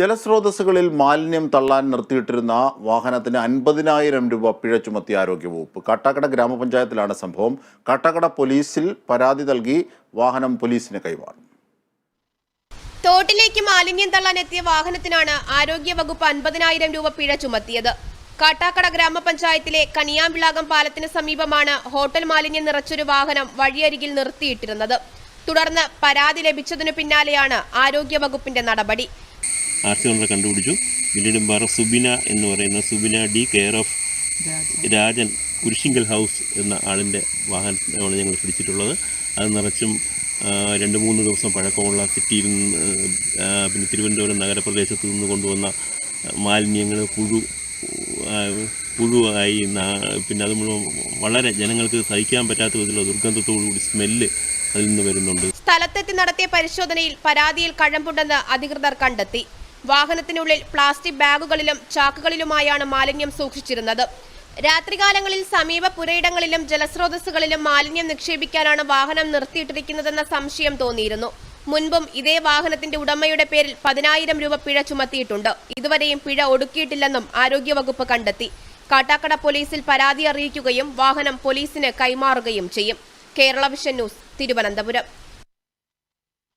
ജലസ്രോതസ്സുകളിൽ മാലിന്യം തള്ളാൻ നിർത്തിയിട്ടിരുന്ന വാഹനത്തിന് അൻപതിനായിരം രൂപ പിഴ ചുമത്തി ആരോഗ്യവകുപ്പ് കാട്ടാക്കട ഗ്രാമപഞ്ചായത്തിലാണ് സംഭവം. കാട്ടാക്കട പോലീസിൽ പരാതി നൽകി വാഹനം പോലീസിന് കൈമാറും. തോട്ടിലേക്ക് മാലിന്യം തള്ളാൻ എത്തിയ വാഹനത്തിനാണ് ആരോഗ്യവകുപ്പ് അൻപതിനായിരം രൂപ പിഴ ചുമത്തിയത്. കാട്ടാക്കട ഗ്രാമപഞ്ചായത്തിലെ കനിയാമ്പിളാകം പാലത്തിന് സമീപമാണ് ഹോട്ടൽ മാലിന്യം നിറച്ചൊരു വാഹനം വഴിയരികിൽ നിർത്തിയിട്ടിരുന്നത്. തുടർന്ന് പരാതി ലഭിച്ചതിനു പിന്നാലെയാണ് ആരോഗ്യവകുപ്പിന്റെ നടപടി. ആർ സി ഓണറെ കണ്ടുപിടിച്ചു. പിന്നീട് വേറെ സുബിന എന്ന് പറയുന്ന Subina D care of Rajan. Kurisinkal house എന്ന ആളിന്റെ വാഹനമാണ് ഞങ്ങൾ പിടിച്ചിട്ടുള്ളത്. അത് നിറച്ചും രണ്ട് മൂന്ന് ദിവസം പഴക്കമുള്ള സിറ്റിയിൽ നിന്ന് പിന്നെ തിരുവനന്തപുരം നഗരപ്രദേശത്ത് നിന്ന് കൊണ്ടുവന്ന മാലിന്യങ്ങൾ പുഴു പുഴുവായി പിന്നെ അത് മുഴുവൻ വളരെ ജനങ്ങൾക്ക് സഹിക്കാൻ പറ്റാത്ത വിധത്തിലുള്ള ദുർഗന്ധത്തോടുകൂടി സ്മെല്ല് അതിൽ നിന്ന് വരുന്നുണ്ട്. സ്ഥലത്തെത്തി നടത്തിയ പരിശോധനയിൽ പരാതിയിൽ കഴമ്പുണ്ടെന്ന് അധികൃതർ കണ്ടെത്തി. വാഹനത്തിനുള്ളിൽ പ്ലാസ്റ്റിക് ബാഗുകളിലും ചാക്കുകളിലുമായാണ് മാലിന്യം സൂക്ഷിച്ചിരുന്നത്. രാത്രികാലങ്ങളിൽ സമീപ പുരയിടങ്ങളിലും ജലസ്രോതസ്സുകളിലും മാലിന്യം നിക്ഷേപിക്കാനാണ് വാഹനം നിർത്തിയിട്ടിരിക്കുന്നതെന്ന സംശയം തോന്നിയിരുന്നു. മുൻപും ഇതേ വാഹനത്തിന്റെ ഉടമയുടെ പേരിൽ പതിനായിരം രൂപ പിഴ ചുമത്തിയിട്ടുണ്ട്. ഇതുവരെയും പിഴ ഒടുക്കിയിട്ടില്ലെന്നും ആരോഗ്യവകുപ്പ് കണ്ടെത്തി. കാട്ടാക്കട പോലീസിൽ പരാതി അറിയിക്കുകയും വാഹനം പോലീസിന് കൈമാറുകയും ചെയ്യും. Kerala vision news Thiruvananthapuram.